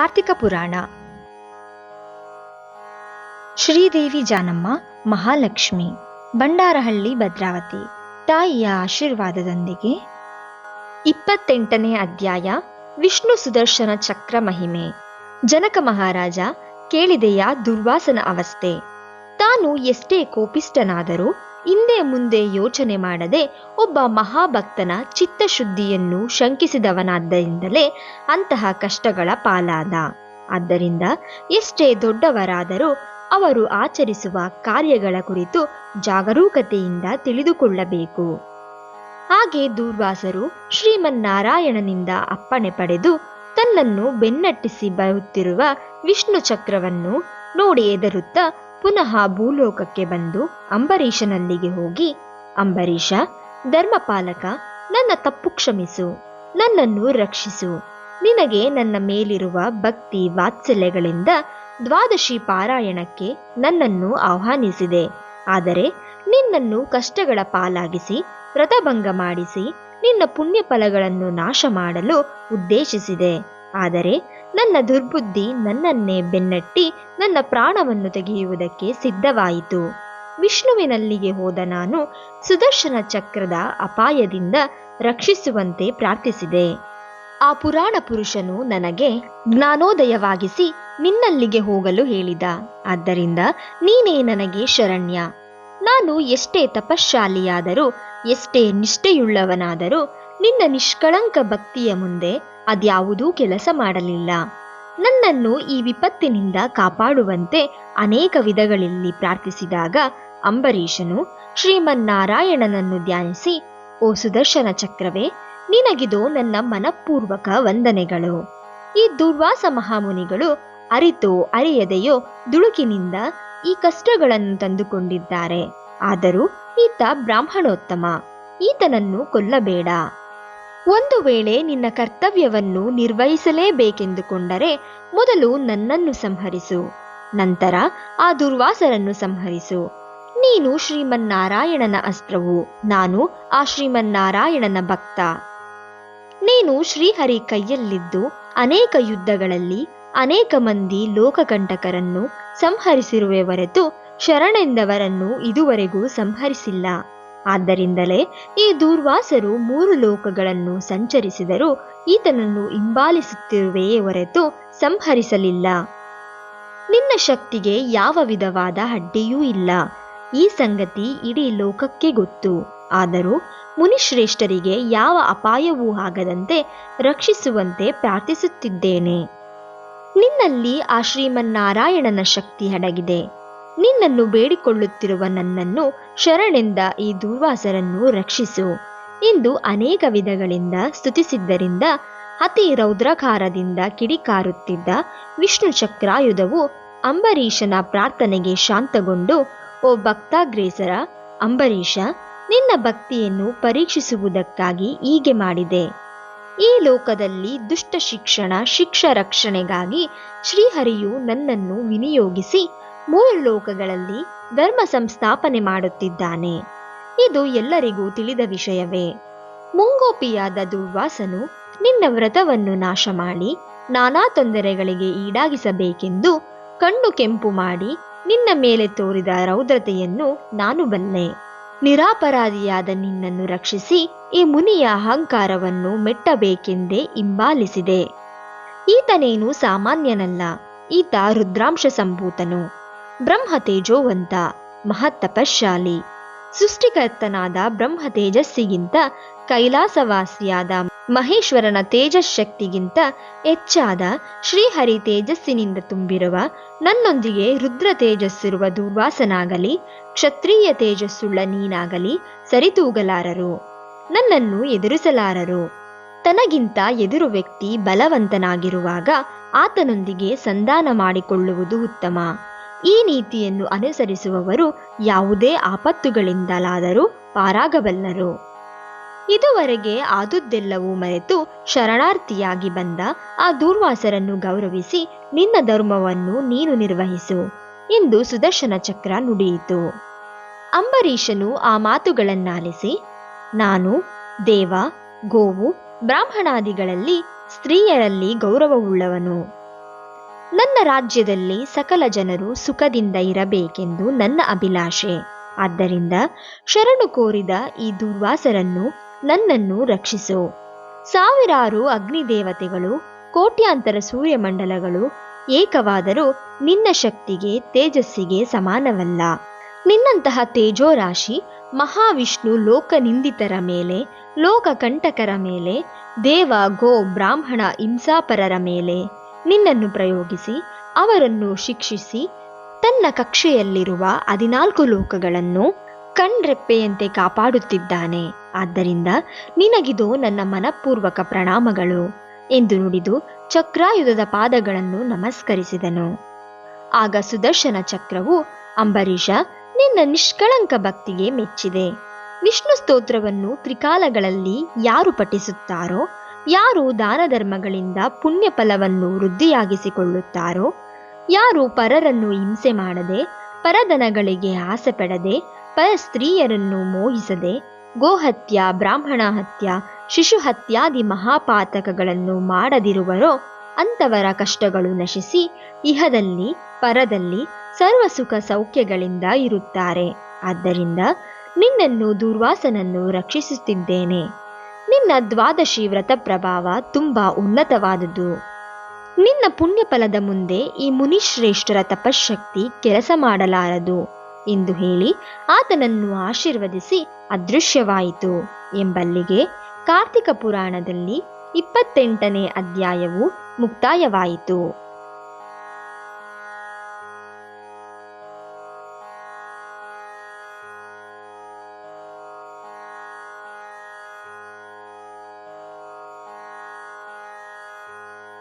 ಕಾರ್ತಿಕ ಪುರಾಣ. ಶ್ರೀದೇವಿ ಜಾನಮ್ಮ, ಮಹಾಲಕ್ಷ್ಮಿ ಬಂಡಾರಹಳ್ಳಿ ಭದ್ರಾವತಿ. ತಾಯಿಯ ಆಶೀರ್ವಾದದೊಂದಿಗೆ ಇಪ್ಪತ್ತೆಂಟನೇ ಅಧ್ಯಾಯ, ವಿಷ್ಣು ಸುದರ್ಶನ ಚಕ್ರ ಮಹಿಮೆ. ಜನಕ ಮಹಾರಾಜ ಕೇಳಿದೆಯ ದುರ್ವಾಸನ ಅವಸ್ಥೆ. ತಾನು ಎಷ್ಟೇ ಕೋಪಿಷ್ಟನಾದರೂ ಹಿಂದೆ ಮುಂದೆ ಯೋಚನೆ ಮಾಡದೆ ಒಬ್ಬ ಮಹಾಭಕ್ತನ ಚಿತ್ತಶುದ್ಧಿಯನ್ನು ಶಂಕಿಸಿದವನಾದ್ದರಿಂದಲೇ ಅಂತಹ ಕಷ್ಟಗಳ ಪಾಲಾದ. ಆದ್ದರಿಂದ ಎಷ್ಟೇ ದೊಡ್ಡವರಾದರೂ ಅವರು ಆಚರಿಸುವ ಕಾರ್ಯಗಳ ಕುರಿತು ಜಾಗರೂಕತೆಯಿಂದ ತಿಳಿದುಕೊಳ್ಳಬೇಕು. ಹಾಗೆ ದೂರ್ವಾಸರು ಶ್ರೀಮನ್ನಾರಾಯಣನಿಂದ ಅಪ್ಪಣೆ ಪಡೆದು ತನ್ನನ್ನು ಬೆನ್ನಟ್ಟಿಸಿ ಬರುತ್ತಿರುವ ವಿಷ್ಣು ಚಕ್ರವನ್ನು ನೋಡಿ ಎದರುತ್ತಾ ಪುನಃ ಭೂಲೋಕಕ್ಕೆ ಬಂದು ಅಂಬರೀಷನಲ್ಲಿಗೆ ಹೋಗಿ, ಅಂಬರೀಷ, ಧರ್ಮಪಾಲಕ, ನನ್ನ ತಪ್ಪು ಕ್ಷಮಿಸು, ನನ್ನನ್ನು ರಕ್ಷಿಸು. ನಿನಗೆ ನನ್ನ ಮೇಲಿರುವ ಭಕ್ತಿ ವಾತ್ಸಲ್ಯಗಳಿಂದ ದ್ವಾದಶಿ ಪಾರಾಯಣಕ್ಕೆ ನನ್ನನ್ನು ಆಹ್ವಾನಿಸಿದೆ. ಆದರೆ ನಿನ್ನನ್ನು ಕಷ್ಟಗಳ ಪಾಲಾಗಿಸಿ ವ್ರತಭಂಗ ಮಾಡಿಸಿ, ನಿನ್ನ ಪುಣ್ಯ ಫಲಗಳನ್ನು ನಾಶ ಮಾಡಲು ಉದ್ದೇಶಿಸಿದೆ. ಆದರೆ ನನ್ನ ದುರ್ಬುದ್ಧಿ ನನ್ನನ್ನೇ ಬೆನ್ನಟ್ಟಿ ನನ್ನ ಪ್ರಾಣವನ್ನು ತೆಗೆಯುವುದಕ್ಕೆ ಸಿದ್ಧವಾಯಿತು. ವಿಷ್ಣುವಿನಲ್ಲಿಗೆ ಹೋದ ನಾನು ಸುದರ್ಶನ ಚಕ್ರದ ಅಪಾಯದಿಂದ ರಕ್ಷಿಸುವಂತೆ ಪ್ರಾರ್ಥಿಸಿದೆ. ಆ ಪುರಾಣ ಪುರುಷನು ನನಗೆ ಜ್ಞಾನೋದಯವಾಗಿಸಿ ನಿನ್ನಲ್ಲಿಗೆ ಹೋಗಲು ಹೇಳಿದ. ಆದ್ದರಿಂದ ನೀನೇ ನನಗೆ ಶರಣ್ಯ. ನಾನು ಎಷ್ಟೇ ತಪಶ್ಶಾಲಿಯಾದರೂ, ಎಷ್ಟೇ ನಿಷ್ಠೆಯುಳ್ಳವನಾದರೂ ನಿನ್ನ ನಿಷ್ಕಳಂಕ ಭಕ್ತಿಯ ಮುಂದೆ ಅದ್ಯಾವುದೂ ಕೆಲಸ ಮಾಡಲಿಲ್ಲ. ನನ್ನನ್ನು ಈ ವಿಪತ್ತಿನಿಂದ ಕಾಪಾಡುವಂತೆ ಅನೇಕ ವಿಧಗಳಲ್ಲಿ ಪ್ರಾರ್ಥಿಸಿದಾಗ ಅಂಬರೀಷನು, ಶ್ರೀಮನ್ನಾರಾಯಣನನ್ನು ಧ್ಯಾನಿಸಿ, ಓ ಸುದರ್ಶನ ಚಕ್ರವೇ, ನಿನಗಿದು ನನ್ನ ಮನಪೂರ್ವಕ ವಂದನೆಗಳು. ಈ ದುರ್ವಾಸ ಮಹಾಮುನಿಗಳು ಅರಿತೋ ಅರಿಯದೆಯೋ ದುಳುಕಿನಿಂದ ಈ ಕಷ್ಟಗಳನ್ನು ತಂದುಕೊಂಡಿದ್ದಾರೆ. ಆದರೂ ಈತ ಬ್ರಾಹ್ಮಣೋತ್ತಮ. ಈತನನ್ನು ಕೊಲ್ಲಬೇಡ. ಒಂದು ವೇಳೆ ನಿನ್ನ ಕರ್ತವ್ಯವನ್ನು ನಿರ್ವಹಿಸಲೇಬೇಕೆಂದುಕೊಂಡರೆ ಮೊದಲು ನನ್ನನ್ನು ಸಂಹರಿಸು, ನಂತರ ಆ ದುರ್ವಾಸರನ್ನು ಸಂಹರಿಸು. ನೀನು ಶ್ರೀಮನ್ನಾರಾಯಣನ ಅಸ್ತ್ರವು, ನಾನು ಆ ಶ್ರೀಮನ್ನಾರಾಯಣನ ಭಕ್ತ. ನೀನು ಶ್ರೀಹರಿ ಕೈಯಲ್ಲಿದ್ದು ಅನೇಕ ಯುದ್ಧಗಳಲ್ಲಿ ಅನೇಕ ಮಂದಿ ಲೋಕಕಂಟಕರನ್ನು ಸಂಹರಿಸಿರುವೆ ಶರಣೆಂದವರನ್ನು ಇದುವರೆಗೂ ಸಂಹರಿಸಿಲ್ಲ. ಆದ್ದರಿಂದಲೇ ಈ ದೂರ್ವಾಸರು ಮೂರು ಲೋಕಗಳನ್ನು ಸಂಚರಿಸಿದರೂ ಈತನನ್ನು ಹಿಂಬಾಲಿಸುತ್ತಿರುವೆಯೇ ಹೊರತು ಸಂಹರಿಸಲಿಲ್ಲ. ನಿನ್ನ ಶಕ್ತಿಗೆ ಯಾವ ವಿಧವಾದ ಅಡ್ಡಿಯೂ ಇಲ್ಲ. ಈ ಸಂಗತಿ ಇಡೀ ಲೋಕಕ್ಕೆ ಗೊತ್ತು. ಆದರೂ ಮುನಿಶ್ರೇಷ್ಠರಿಗೆ ಯಾವ ಅಪಾಯವೂ ಆಗದಂತೆ ರಕ್ಷಿಸುವಂತೆ ಪ್ರಾರ್ಥಿಸುತ್ತಿದ್ದೇನೆ. ನಿನ್ನಲ್ಲಿ ಆ ಶ್ರೀಮನ್ನಾರಾಯಣನ ಶಕ್ತಿ ಅಡಗಿದೆ ನಿನ್ನನ್ನು ಬೇಡಿಕೊಳ್ಳುತ್ತಿರುವ ನನ್ನನ್ನು ಶರಣೆಂದ ಈ ದುರ್ವಾಸರನ್ನು ರಕ್ಷಿಸು. ಎಂದು ಅನೇಕ ವಿಧಗಳಿಂದ ಸ್ತುತಿಸಿದ್ದರಿಂದ, ಅತಿ ರೌದ್ರಕಾರದಿಂದ ಕಿಡಿಕಾರುತ್ತಿದ್ದ ವಿಷ್ಣು ಚಕ್ರಾಯುಧವು ಅಂಬರೀಷನ ಪ್ರಾರ್ಥನೆಗೆ ಶಾಂತಗೊಂಡು, ಓ ಭಕ್ತಾಗ್ರೇಸರ, ಅಂಬರೀಷ, ನಿನ್ನ ಭಕ್ತಿಯನ್ನು ಪರೀಕ್ಷಿಸುವುದಕ್ಕಾಗಿ ಹೀಗೆ ಮಾಡಿದೆ. ಈ ಲೋಕದಲ್ಲಿ ದುಷ್ಟ ಶಿಕ್ಷಣ ಶಿಕ್ಷ ರಕ್ಷಣೆಗಾಗಿ ಶ್ರೀಹರಿಯು ನನ್ನನ್ನು ವಿನಿಯೋಗಿಸಿ ಮೂರು ಲೋಕಗಳಲ್ಲಿ ಧರ್ಮ ಸಂಸ್ಥಾಪನೆ ಮಾಡುತ್ತಿದ್ದಾನೆ. ಇದು ಎಲ್ಲರಿಗೂ ತಿಳಿದ ವಿಷಯವೇ. ಮುಂಗೋಪಿಯಾದ ದುರ್ವಾಸನು ನಿನ್ನ ವ್ರತವನ್ನು ನಾಶ ಮಾಡಿ ನಾನಾ ತೊಂದರೆಗಳಿಗೆ ಈಡಾಗಿಸಬೇಕೆಂದು ಕಣ್ಣು ಕೆಂಪು ಮಾಡಿ ನಿನ್ನ ಮೇಲೆ ತೋರಿದ ರೌದ್ರತೆಯನ್ನು ನಾನು ಬಲ್ಲೆ. ನಿರಾಪರಾಧಿಯಾದ ನಿನ್ನನ್ನು ರಕ್ಷಿಸಿ ಈ ಮುನಿಯ ಅಹಂಕಾರವನ್ನು ಮೆಟ್ಟಬೇಕೆಂದೇ ಹಿಂಬಾಲಿಸಿದೆ. ಈತನೇನು ಸಾಮಾನ್ಯನಲ್ಲ, ಈತ ರುದ್ರಾಂಶ ಸಂಭೂತನು ಬ್ರಹ್ಮ ತೇಜೋವಂತ ಮಹತ್ತಪಶಾಲಿ ಸೃಷ್ಟಿಕರ್ತನಾದ ಬ್ರಹ್ಮ ತೇಜಸ್ಸಿಗಿಂತ ಕೈಲಾಸವಾಸಿಯಾದ ಮಹೇಶ್ವರನ ತೇಜಶಕ್ತಿಗಿಂತ ಹೆಚ್ಚಾದ ಶ್ರೀಹರಿ ತೇಜಸ್ಸಿನಿಂದ ತುಂಬಿರುವ, ನನ್ನೊಂದಿಗೆ ರುದ್ರ ತೇಜಸ್ಸಿರುವ ದುರ್ವಾಸನಾಗಲಿ, ಕ್ಷತ್ರಿಯ ತೇಜಸ್ಸುಳ್ಳ ನೀನಾಗಲಿ ಸರಿತೂಗಲಾರರು. ನನ್ನನ್ನು ಎದುರಿಸಲಾರರು. ತನಗಿಂತ ಎದುರು ವ್ಯಕ್ತಿ ಬಲವಂತನಾಗಿರುವಾಗ ಆತನೊಂದಿಗೆ ಸಂಧಾನ ಮಾಡಿಕೊಳ್ಳುವುದು ಉತ್ತಮ. ಈ ನೀತಿಯನ್ನು ಅನುಸರಿಸುವವರು ಯಾವುದೇ ಆಪತ್ತುಗಳಿಂದಲಾದರೂ ಪಾರಾಗಬಲ್ಲರು. ಇದುವರೆಗೆ ಆದುದೆಲ್ಲವೂ ಮರೆತು ಶರಣಾರ್ಥಿಯಾಗಿ ಬಂದ ಆ ದೂರ್ವಾಸರನ್ನು ಗೌರವಿಸಿ ನಿನ್ನ ಧರ್ಮವನ್ನು ನೀನು ನಿರ್ವಹಿಸು. ಎಂದು ಸುದರ್ಶನ ಚಕ್ರ ನುಡಿಯಿತು. ಅಂಬರೀಷನು ಆ ಮಾತುಗಳನ್ನಾಲಿಸಿ, ನಾನು, ದೇವ, ಗೋವು, ಬ್ರಾಹ್ಮಣಾದಿಗಳಲ್ಲಿ ಸ್ತ್ರೀಯರಲ್ಲಿ ಗೌರವವುಳ್ಳವನು. ನನ್ನ ರಾಜ್ಯದಲ್ಲಿ ಸಕಲ ಜನರು ಸುಖದಿಂದ ಇರಬೇಕೆಂದು ನನ್ನ ಅಭಿಲಾಷೆ. ಆದ್ದರಿಂದ ಶರಣು ಕೋರಿದ ಈ ದುರ್ವಾಸರನ್ನು ನನ್ನನ್ನು ರಕ್ಷಿಸು. ಸಾವಿರಾರು ಅಗ್ನಿದೇವತೆಗಳು, ಕೋಟ್ಯಾಂತರ ಸೂರ್ಯಮಂಡಲಗಳು ಏಕವಾದರೂ ನಿನ್ನ ಶಕ್ತಿಗೆ, ತೇಜಸ್ಸಿಗೆ ಸಮಾನವಲ್ಲ. ನಿನ್ನಂತಹ ತೇಜೋರಾಶಿ, ಮಹಾವಿಷ್ಣು ಲೋಕನಿಂದಿತರ ಮೇಲೆ ಲೋಕ ಕಂಟಕರ ಮೇಲೆ, ದೇವ ಗೋ ಬ್ರಾಹ್ಮಣ ಹಿಂಸಾಪರರ ಮೇಲೆ ನಿನ್ನನ್ನು ಪ್ರಯೋಗಿಸಿ, ಅವರನ್ನು ಶಿಕ್ಷಿಸಿ, ತನ್ನ ಕಕ್ಷೆಯಲ್ಲಿರುವ ಹದಿನಾಲ್ಕು ಲೋಕಗಳನ್ನು ಕಣ್ರೆಪ್ಪೆಯಂತೆ ಕಾಪಾಡುತ್ತಿದ್ದಾನೆ. ಆದ್ದರಿಂದ ನಿನಗಿದು ನನ್ನ ಮನಪೂರ್ವಕ ಪ್ರಣಾಮಗಳು ಎಂದು ನುಡಿದು ಚಕ್ರಾಯುಧದ ಪಾದಗಳನ್ನು ನಮಸ್ಕರಿಸಿದನು. ಆಗ ಸುದರ್ಶನ ಚಕ್ರವು, ಅಂಬರೀಷ, ನಿನ್ನ ನಿಷ್ಕಳಂಕ ಭಕ್ತಿಗೆ ಮೆಚ್ಚಿದೆ. ವಿಷ್ಣು ಸ್ತೋತ್ರವನ್ನು ತ್ರಿಕಾಲಗಳಲ್ಲಿ ಯಾರು ಪಠಿಸುತ್ತಾರೋ ಯಾರು ದಾನ ಧರ್ಮಗಳಿಂದ ಪುಣ್ಯ ವೃದ್ಧಿಯಾಗಿಸಿಕೊಳ್ಳುತ್ತಾರೋ, ಯಾರು ಪರರನ್ನು ಹಿಂಸೆ ಮಾಡದೆ ಪರದನಗಳಿಗೆ ಆಸೆ ಪಡದೆ ಪರ ಸ್ತ್ರೀಯರನ್ನು ಮೋಹಿಸದೆ, ಗೋಹತ್ಯ, ಬ್ರಾಹ್ಮಣ ಹತ್ಯ, ಶಿಶು ಹತ್ಯಾದಿ ಮಹಾಪಾತಕಗಳನ್ನು ಮಾಡದಿರುವರೋ ಅಂತವರ ಕಷ್ಟಗಳು ನಶಿಸಿ, ಇಹದಲ್ಲಿ, ಪರದಲ್ಲಿ ಸರ್ವ ಸುಖ ಸೌಖ್ಯಗಳಿಂದ ಇರುತ್ತಾರೆ. ಆದ್ದರಿಂದ ನಿನ್ನನ್ನು ದುರ್ವಾಸನನ್ನು ರಕ್ಷಿಸುತ್ತಿದ್ದೇನೆ. ನಿನ್ನ ದ್ವಾದಶಿ ವ್ರತ ಪ್ರಭಾವ ತುಂಬಾ ಉನ್ನತವಾದುದು ನಿನ್ನ ಪುಣ್ಯಫಲದ ಮುಂದೆ ಈ ಮುನಿಶ್ರೇಷ್ಠರ ತಪಶಕ್ತಿ ಕೆಲಸ ಮಾಡಲಾರದು ಎಂದು ಹೇಳಿ ಆತನನ್ನು ಆಶೀರ್ವದಿಸಿ ಅದೃಶ್ಯವಾಯಿತು. ಎಂಬಲ್ಲಿಗೆ ಕಾರ್ತಿಕ ಪುರಾಣದಲ್ಲಿ ಇಪ್ಪತ್ತೆಂಟನೇ ಅಧ್ಯಾಯವು ಮುಕ್ತಾಯವಾಯಿತು.